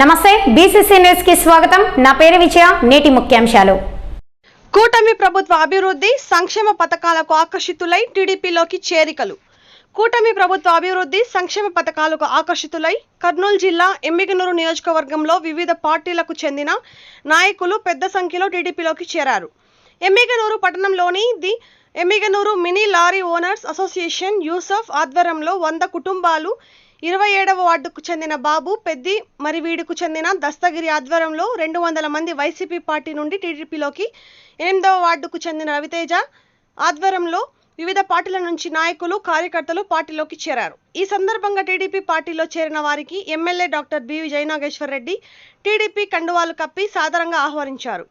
నమస్తే బీసీసీ న్యూస్కి స్వాగతం. నా పేరు విజయ నేటి ముఖ్యాంశాలు. కూటమి ప్రభుత్వ అభివృద్ధి సంక్షేమ పథకాలకు ఆకర్షితులై టీడీపీలోకి చేరికలు. కూటమి ప్రభుత్వ అభివృద్ధి సంక్షేమ పథకాలకు ఆకర్షితులై కర్నూలు జిల్లా ఎమ్మిగనూరు నియోజకవర్గంలో వివిధ పార్టీలకు చెందిన నాయకులు పెద్ద సంఖ్యలో టీడీపీలోకి చేరారు. ఎమ్మిగనూరు పట్టణంలోని the Emmiganur mini lorry owners association Yusuf ఆధ్వర్యంలో వంద కుటుంబాలు ఇరవై ఏడవ వార్డుకు చెందిన బాబు పెద్ది మరివీడుకు చెందిన దస్తగిరి ఆధ్వర్యంలో రెండు వందల మంది వైసీపీ పార్టీ నుండి టీడీపీలోకి ఎనిమిదవ వార్డుకు చెందిన రవితేజ ఆధ్వర్యంలో వివిధ పార్టీల నుంచి నాయకులు కార్యకర్తలు పార్టీలోకి చేరారు. ఈ సందర్భంగా టీడీపీ పార్టీలో చేరిన వారికి MLA doctor B V Jayanageshwar Reddy TDP కండువాలు కప్పి సాదరంగా ఆహ్వానించారు.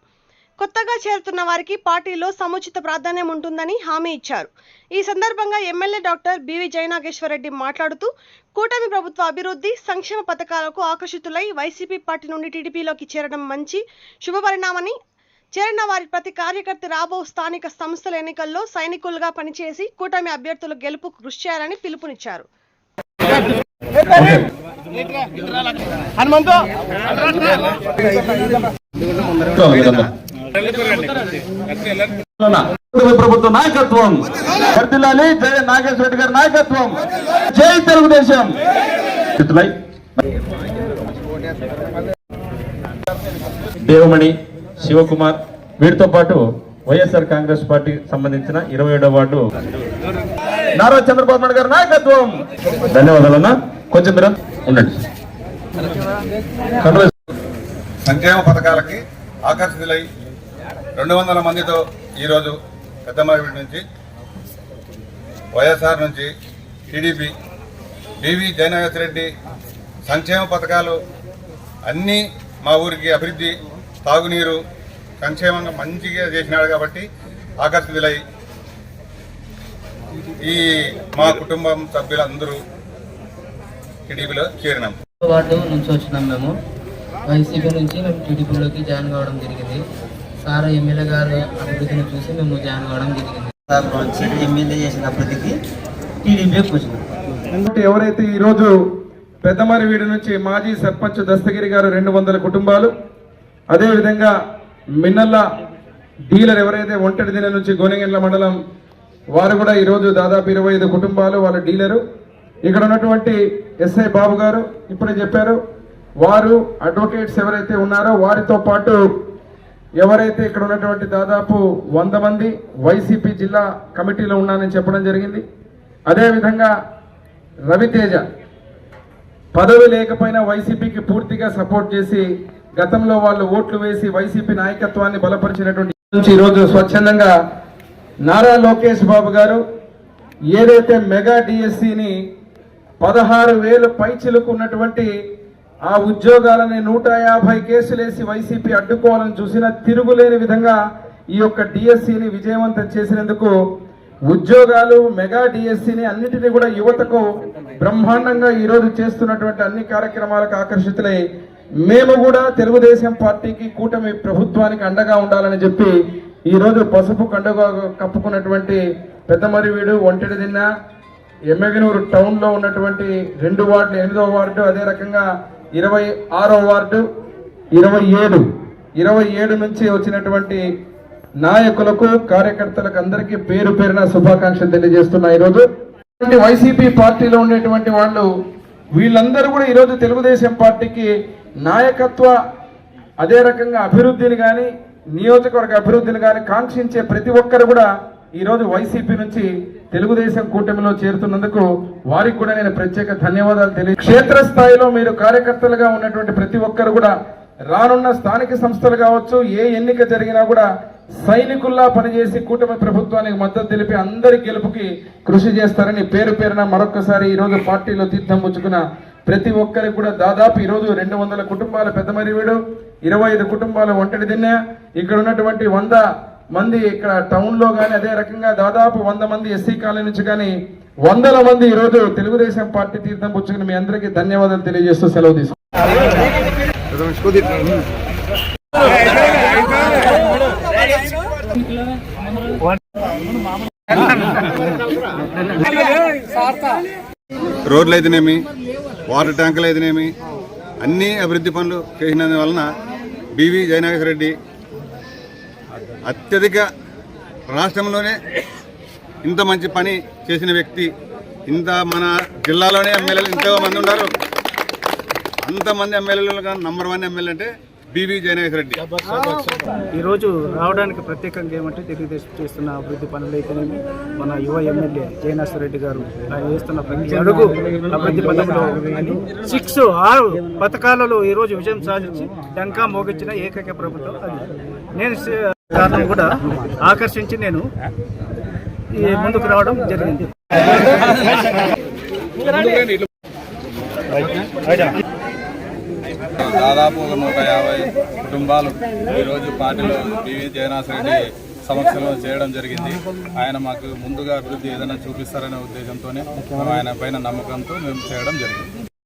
కొత్తగా చేరుతున్న వారికి పార్టీలో సముచిత ప్రాధాన్యం ఉంటుందని హామీ ఇచ్చారు. ఈ సందర్భంగా MLA doctor B V Jayanageshwar Reddy మాట్లాడుతూ కూటమి ప్రభుత్వ అభివృద్ధి సంక్షేమ పథకాలకు ఆకర్షితులై వైసీపీ పార్టీ నుండి టీడీపీలోకి చేరడం మంచి శుభపరిణామని చేరిన వారి ప్రతి కార్యకర్త రాబో స్థానిక సంస్థల ఎన్నికల్లో సైనికులుగా పనిచేసి కూటమి అభ్యర్థుల గెలుపు కృషి చేయాలని పిలుపునిచ్చారు. ప్రభుత్వ నాయకత్వం. వర్దిల్లాలి జయ నాగేశ్వర రెడ్డి గారి నాయకత్వం. జై తెలుగుదేశం. దేవమణి శివకుమార్ వీరితో పాటు వైఎస్ఆర్ కాంగ్రెస్ పార్టీ సంబంధించిన ఇరవై ఏడవ వార్డు. నారా చంద్రబాబు నాయుడు గారి నాయకత్వం. ధన్యవాదాలన్నా. కొంచెం మీరు ఉండండి. సంక్షేమ పథకాలకి ఆకర్షితులై రెండు వందల మందితో ఈరోజు మార్పిడి నుంచి వైఎస్ఆర్ నుంచి టీడీపీ బీవీ జయనాగేశ్వర రెడ్డి సంక్షేమ పథకాలు అన్నీ మా ఊరికి అభివృద్ధి తాగునీరు సంక్షేమంగా మంచిగా చేసినాడు కాబట్టి ఆకర్షితులై ఈ మా కుటుంబం సభ్యులందరూ టీడీపీలో చేరినాం. వార్డు నుంచి వచ్చినాం మేము. వైసీపీ నుంచి మేము టీడీపీలోకి జాయిన్ కావడం జరిగింది. సార్ ఎమ్మెల్యే గారు అభివృద్ధిని చూసి మేము జాయిన్ కావడం జరిగింది. సార్ వచ్చి ఎమ్మెల్యే చేసిన అభివృద్ధికి టీడీపీకి వచ్చినాం ఎవరైతే ఈరోజు పెద్దమరివీడి నుంచి మాజీ సర్పంచ్ దస్తగిరి గారు రెండు వందల కుటుంబాలు అదేవిధంగా మిన్నల్ల డీలర్ ఎవరైతే ఒంటరి దిన నుంచి గోనెగండ్ల మండలం వారు కూడా ఈరోజు దాదాపు ఇరవై ఐదు కుటుంబాలు వాళ్ళ డీలరు. ఇక్కడ ఉన్నటువంటి ఎస్ఐ బాబు గారు ఇప్పుడే చెప్పారు వారు అడ్వకేట్స్ ఎవరైతే ఉన్నారో వారితో పాటు ఎవరైతే ఇక్కడ ఉన్నటువంటి దాదాపు వంద మంది వైసీపీ జిల్లా కమిటీలో ఉన్నానని చెప్పడం జరిగింది. అదేవిధంగా రవితేజ పదవి లేకపోయినా వైసీపీకి పూర్తిగా సపోర్ట్ చేసి గతంలో వాళ్ళు ఓట్లు వేసి వైసీపీ నాయకత్వాన్ని బలపరిచినటువంటి నుంచి ఈరోజు స్వచ్ఛందంగా నారా లోకేష్ బాబు గారు ఏదైతే మెగా డిఎస్సిని పదహారు వేలు పైచిలకు ఉన్నటువంటి ఆ ఉద్యోగాలని నూట యాభై కేసులేసి వైసీపీ అడ్డుకోవాలని చూసిన తిరుగులేని విధంగా ఈ యొక్క డిఎస్సిని విజయవంతం చేసినందుకు ఉద్యోగాలు మెగా డిఎస్సిని అన్నిటినీ కూడా యువతకు బ్రహ్మాండంగా ఈరోజు చేస్తున్నటువంటి అన్ని కార్యక్రమాలకు ఆకర్షితులై మేము కూడా తెలుగుదేశం పార్టీకి కూటమి ప్రభుత్వానికి అండగా ఉండాలని చెప్పి ఈరోజు పసుపు కండుగా కప్పుకున్నటువంటి పెద్దమరివీడు ఒంటెడి దిన్న ఎమ్మెగనూరు టౌన్లో ఉన్నటువంటి రెండు వార్డులు ఎనిమిదో వార్డు అదే రకంగా ఇరవై ఆరో వార్డు ఇరవై ఏడు. ఇరవై ఏడు నుంచి వచ్చినటువంటి నాయకులకు కార్యకర్తలకు అందరికీ పేరు పేరున శుభాకాంక్షలు తెలియజేస్తున్నా ఈరోజు. ఇటువంటి వైసీపీ పార్టీలో ఉండేటువంటి వాళ్ళు వీళ్ళందరూ కూడా ఈరోజు తెలుగుదేశం పార్టీకి నాయకత్వ అదే రకంగా అభివృద్ధిని కానీ నియోజకవర్గ అభివృద్ధిని కానీ కాంక్షించే ప్రతి ఒక్కరు కూడా ఈరోజు వైసీపీ నుంచి తెలుగుదేశం కూటమిలో చేరుతున్నందుకు వారికి కూడా నేను ప్రత్యేక ధన్యవాదాలు తెలియ క్షేత్రస్థాయిలో మీరు కార్యకర్తలుగా ఉన్నటువంటి ప్రతి ఒక్కరు కూడా రానున్న స్థానిక సంస్థలు కావచ్చు ఏ ఎన్నిక జరిగినా కూడా సైనికుల్లా పనిచేసి కూటమి ప్రభుత్వానికి మద్దతు తెలిపి అందరి గెలుపుకి కృషి చేస్తారని పేరు పేరున మరొకసారి ఈరోజు పార్టీలో తీర్థం పుచ్చుకున్న ప్రతి ఒక్కరికి కూడా దాదాపు ఈరోజు రెండు వందల కుటుంబాల పెద్దమరివీడు ఇరవై ఐదు కుటుంబాల ఒంటరి దిన్న ఇక్కడ ఉన్నటువంటి వంద మంది ఇక్కడ టౌన్లో కానీ అదే రకంగా దాదాపు వంద మంది ఎస్సీ కాలనీ నుంచి కానీ వందల మంది ఈ రోజు తెలుగుదేశం పార్టీ తీర్థం పుచ్చుకుని మీ అందరికీ ధన్యవాదాలు తెలియజేస్తూ సెలవు తీసుకుంటాం రోడ్లు అయితేనేమి వాటర్ ట్యాంకులు అయితేనేమి అన్ని అభివృద్ధి పనులు చేసినందు వలన బివి జయనాగర్ రెడ్డి అత్యధిక రాష్ట్రంలోనే ఇంత మంచి పని చేసిన వ్యక్తి ఇంత మన జిల్లాలోనే ఎమ్మెల్యేలు ఎంతో మంది ఉన్నారు. అంతమంది ఎమ్మెల్యేలు నంబర్ వన్ ఎమ్మెల్యే అంటే బీవీ జయనాగేశ్వర రెడ్డి. ఈరోజు రావడానికి ప్రత్యేకంగా ఏమంటే తెలుగుదేశం చేస్తున్న అభివృద్ధి పనులు అయితే మన యువ ఎమ్మెల్యే జయనాశ్వర రెడ్డి గారు ఆయన చేస్తున్న ప్రతి అడుగు అభివృద్ధి పథకంలో సిక్స్ ఆరు పథకాలలో ఈరోజు విజయం సాధించి డంకా మోగించిన ఏకైక ప్రభుత్వం అది. నేను కారణం కూడా ఆకర్షించి నేను ముందుకు రావడం జరిగింది. దాదాపు ఒక నూట యాభై కుటుంబాలు ఈరోజు పార్టీలో పివి జయనాథ్ రెడ్డి సమక్షంలో చేయడం జరిగింది. ఆయన మాకు ముందుగా అభివృద్ధి ఏదైనా చూపిస్తారనే ఉద్దేశంతోనే ఆయన పైన నమ్మకంతో మేము చేయడం జరిగింది.